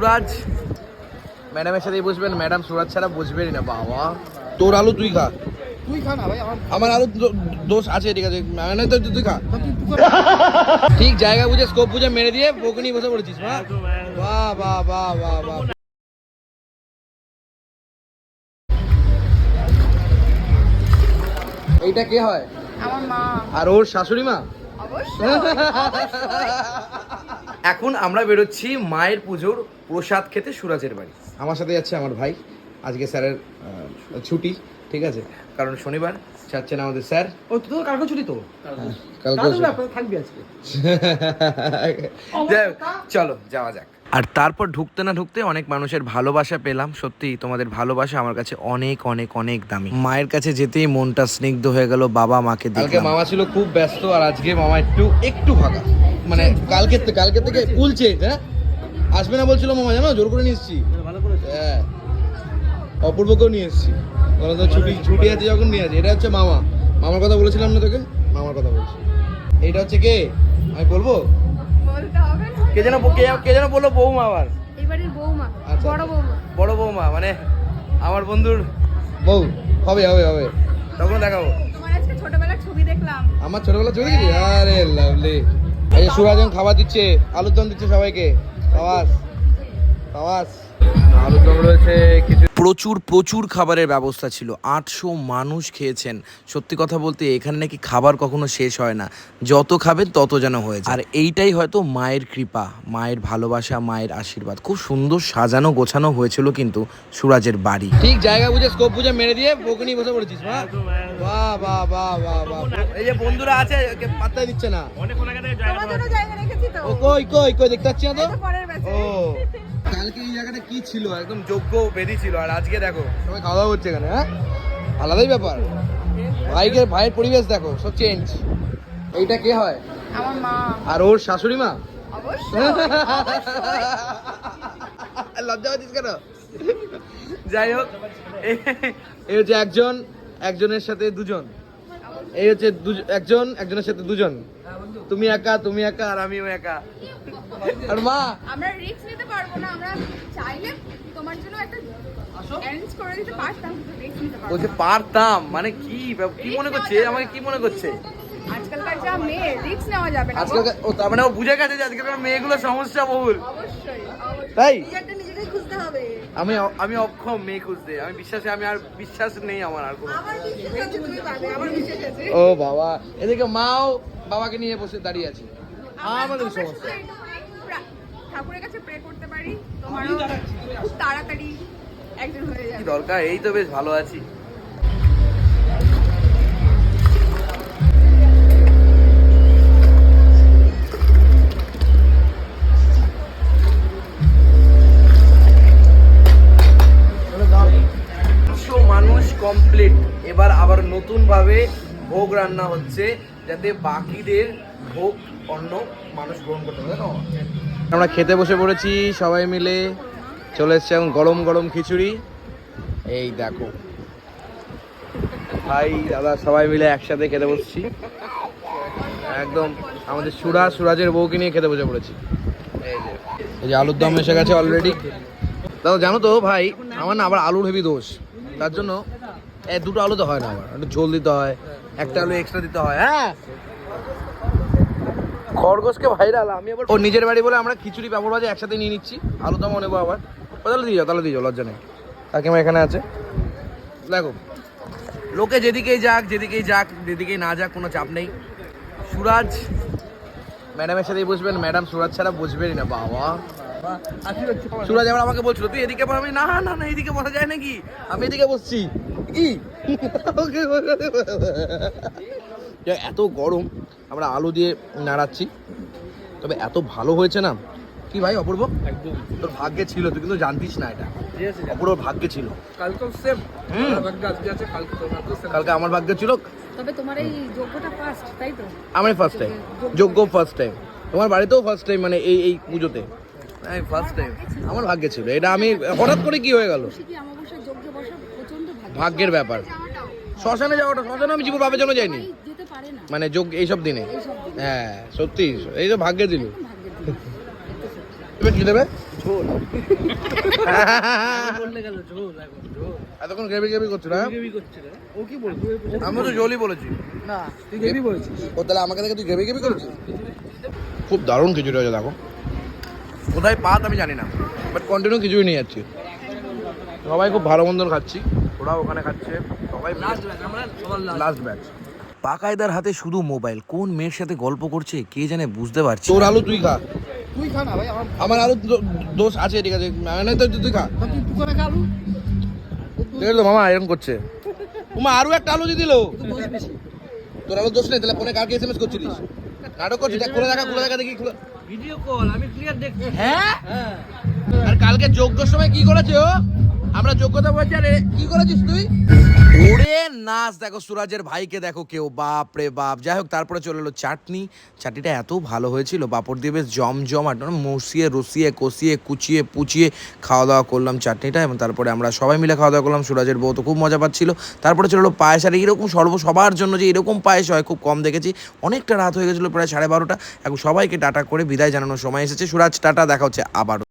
সুরাজ। ম্যাডামের সাথেই বসবেন। ম্যাডাম সুরাজ ছাড়া বুঝবেনই না বাবা। তোর আলু তুই খা। তুই খা না ভাই আমার আলু দোষ আছে ঠিক আছে। মানে তো তুই খা। ঠিক জায়গা বুঝে স্কোপ বুঝে মেরে দিয়ে বসে পড়েছিস বাহ বাহ বাহ বাহ বাহ বাহ এইটা কে হয়? আমার মা। আর ওর শাশুড়ি মা? অবশ্যই। এখন আমরা বেরোচ্ছি মায়ের পুজোর প্রসাদ খেতে সুরাজের বাড়ি। আমার সাথে যাচ্ছে আমার ভাই। আজকে স্যারের ছুটি ঠিক আছে? কারণ শনিবার। যাচ্ছেন আমাদের স্যার। ও তোর কালকে ছুটি তো? কালকে তাহলে থাকবি আজকে। চলো যাওয়া যাক। আর তারপর ঢুকতে না ঢুকতে অনেক মানুষের ভালোবাসা পেলাম। সত্যি তোমাদের ভালোবাসা আমার কাছে অনেক অনেক অনেক দামি। মায়ের কাছে যেতেই মনটা স্নিগ্ধ হয়ে গেল বাবা মাকে কালকে মামা ছিল খুব ব্যস্ত আর আজকে মামা একটু একটু ফাঁকা। মানে কালকে কালকে থেকে ফুল চেঞ্জ হ্যাঁ? আসবে না বলছিল মামা জানো? জোর করে নিয়ে এসেছি। ভালো হ্যাঁ। অপূর্বকেও নিয়ে এসেছি। ছুটি ছুটি আছে যখন নিয়ে আসি। এটা হচ্ছে মামা। মামার কথা বলেছিলাম না তোকে? মামার কথা বলছি। এইটা হচ্ছে কে? আমি বলব? বলতে হবে না কে যেন কে কে যেন বলল বৌমা আবার। বৌমা আচ্ছা। বড় বৌমা। বড় বৌমা মানে আমার বন্ধুর বউ হবে হবে হবে। তখন দেখাবো। তোমার আজকে ছোটবেলার ছবি দেখলাম। আমার ছোটবেলা গেছি আরে লাভলি এই যে সুরাজন খাবার দিচ্ছে আলুর দম দিচ্ছে সবাইকে। আওয়াজ আওয়াজ আলুর দম রয়েছে কিছু প্রচুর প্রচুর খাবারের ব্যবস্থা ছিল। আটশো মানুষ খেয়েছেন। সত্যি কথা বলতে এখানে নাকি খাবার কখনো শেষ হয় না। যত খাবেন তত যেন হয়েছে আর এইটাই হয়তো মায়ের কৃপা মায়ের ভালোবাসা মায়ের আশীর্বাদ। খুব সুন্দর সাজানো গোছানো হয়েছিল কিন্তু সুরাজের বাড়ি। ঠিক জায়গা বুঝে স্কোপ বুঝে মেরে দিয়ে বকে নিয়ে বসে পড়েছিস বাহ বাহ বাহ বাহ বাহ বাহ। এই যে বন্ধুরা আছে পাত্তা দিচ্ছে না। জন্য জায়গা রেখেছি তো। ও কই কই কই দেখতে পাচ্ছি না তো? ও। কালকে এই জায়গাটা কি ছিল? একদম যোগ্য বেদি ছিল আর আজকে দেখো সবাই খাওয়া দাওয়া করছে এখানে হ্যাঁ? আলাদাই ব্যাপার। ভাইকে ভাইয়ের পরিবেশ দেখো সব চেঞ্জ এইটা কে হয়? আমার মা। আর ওর শাশুড়ি মা? লজ্জা পাচ্ছিস কেন? যাই হোক এই হচ্ছে একজন একজনের সাথে দুজন। এই হচ্ছে দুজ- একজন একজনের সাথে দুজন। তুমি একা তুমি একা আর আমিও একা। আর মা। আমরা রিস্ক নিতে পারব না আমরা চাইলে তোমার জন্য একটা অ্যারেঞ্জ করে দিতে পারতাম রিস্ক নিতে পারব বলছে পারতাম মানে কি কি মনে করছে? আমাকে কি মনে করছে? আজকালকার যা মেয়ে রিস্ক নেওয়া যাবে না। আজকাল ও তার মানে ও বুঝে গেছে যে আজকাল মেয়েগুলো সমস্যা বহুল। অবশ্যই তাই? নিজেকেই খুঁজতে হবে। আমি আমি অক্ষম মেয়ে খুঁজতে। আমি বিশ্বাসে আমি আর বিশ্বাস নেই আমার আর কোনো। আমার বিশ্বাস আছে তুমি পারবে আমার বিশ্বাস আছে। ও বাবা এদিকে মাও বাবাকে নিয়ে বসে দাঁড়িয়ে আছে। আমরা- আমাদের সমস্যা। ঠাকুরের কাছে প্রে করতে পারি। তোমারও খুব তাড়াতাড়ি একজন হয়ে কি যাবে দরকার? এই তো বেশ ভালো আছি। কমপ্লিট এবার আবার নতুনভাবে ভোগ রান্না হচ্ছে, যাতে বাকিদের ভোগ অন্য মানুষ গ্রহণ করতে পারে আমরা খেতে বসে পড়েছি, সবাই মিলে চলে এসছে এখন গরম গরম খিচুড়ি। এই দেখো। ভাই, দাদা, সবাই মিলে একসাথে খেতে বসছি। একদম আমাদের সুরাজ সুরাজের বউকে নিয়ে খেতে বসে পড়েছি। এই যে আলুর দম এসে গেছে অলরেডি দাদা, জানো তো ভাই, আমার না আবার আলুর হেভি দোষ। তার জন্য দুটো আলু তো হয় না আমার। একটু ঝোল দিতে হয়, একটা আলু এক্সট্রা দিতে হয় হ্যাঁ? খরগোশকে ভাইরাল আমি আবার ও নিজের বাড়ি বলে আমরা খিচুড়ি পাপড় ভাজা একসাথে নিয়ে নিচ্ছি। আলু দমও নেব আবার। তাহলে দিয়ে যাও, তাহলে দিয়ে যাও, লজ্জা নেই। কাকিমা এখানে আছে। দেখো, লোকে যেদিকেই যাক যেদিকেই যাক, যেদিকেই না যাক, কোনো চাপ নেই। সুরাজ ম্যাডামের সাথেই বসবেন ম্যাডাম সুরাজ ছাড়া বুঝবেনই না, বাবা। সুরাজ আবার আমাকে বলছিল তুই এদিকে আমি না না না এদিকে বসা যায় নাকি? আমি এদিকে বসছি। কি এত গরম আমরা আলু দিয়ে নাড়াচ্ছি। তবে এত ভালো হয়েছে না। কি ভাই অপূর্ব? একদম। তোর ভাগ্যে ছিল তুই কিন্তু জানতিস না এটা। ঠিক আছে অপূর্ব ভাগ্যে ছিল। কালকেও সেম হুম। কালকে সেম কালকে আমার ভাগ্যে ছিল। তবে তোমার এই যোগ্যটা ফার্স্ট তাই তো? আমি ফার্স্ট টাইম যোগ্য ফার্স্ট টাইম তোমার বাড়িতেও ফার্স্ট টাইম মানে এই এই পুজোতে। ফার্স্ট টাইম আমার ভাগ্যে ছিল। এটা আমি হঠাৎ করে কি হয়ে গেল? ভাগ্যের ব্যাপার। শ্মশানে যাওয়াটা শ্মশানে আমি জীবন বাপের জন্য যাইনি। মানে যোগ এইসব দিনে। হ্যাঁ সত্যি। এই তো ভাগ্যে দিল। এবার কি দেবে? এতক্ষণ গ্রেভি গ্রেভি ও কি আমি তো জলই বলেছি। না তুই গ্রেভি বলেছিস। ও তাহলে আমাকে দেখে তুই গ্রেভি গ্রেভি করেছিস? খুব দারুণ খিচুড়ি হয়েছে দেখো। কোথায় পাত আমি জানি না। বাট কন্টিনিউ কিছুই নিয়ে যাচ্ছি সবাই খুব ভালো মন্দন খাচ্ছি। ওরা ওখানে খাচ্ছে। সবাই লাস্ট ব্যাচ পাকায়দার হাতে শুধু মোবাইল কোন মেয়ের সাথে গল্প করছে কে জানে বুঝতে পারছি তোর আলু তুই খা। তুই খা না ভাই আমার আলু দোষ আছে ঠিক আছে। মানে তো তুই খা। তুই দোকানে খা আলু। দেখে তো মামা এরকম করছে। তোমার আরও একটা আলু দিয়ে দিল। তোর আলু দোষ নেই তাহলে ফোনে কাকে এসএমএস করছিলিস? নাটক করছিস? দেখ, খুলে দেখা খুলে দেখা দেখি খুলে ভিডিও কল আমি ক্লিয়ার দেখছি। হ্যাঁ? হ্যাঁ। আর কালকে যোগ্য সময় কি করেছে ও? আমরা যোগ্যতা বলছি, আরে কি করেছিস তুই? ওরে নাচ, দেখো সুরাজের ভাইকে দেখো কেউ, বাপ রে বাপ। যাই হোক, তারপরে চলে এলো চাটনি। চাটনিটা এত ভালো হয়েছিল, বাপর দিয়ে বেশ জমজমাট মানে মসিয়ে, রসিয়ে, কষিয়ে, কুচিয়ে, পুচিয়ে খাওয়া দাওয়া করলাম চাটনিটা, এবং তারপরে আমরা সবাই মিলে খাওয়া দাওয়া করলাম, সুরাজের বউ তো খুব মজা পাচ্ছিল। তারপরে চলে এলো পায়েস, আর এরকম সর্ব সবার জন্য যে এরকম পায়েস হয়, খুব কম দেখেছি। অনেকটা রাত হয়ে গেছিল, প্রায় সাড়ে বারোটা। এখন সবাইকে টাটা করে বিদায় জানানোর সময় এসেছে। সুরাজ, টাটা, দেখা হচ্ছে আবারও।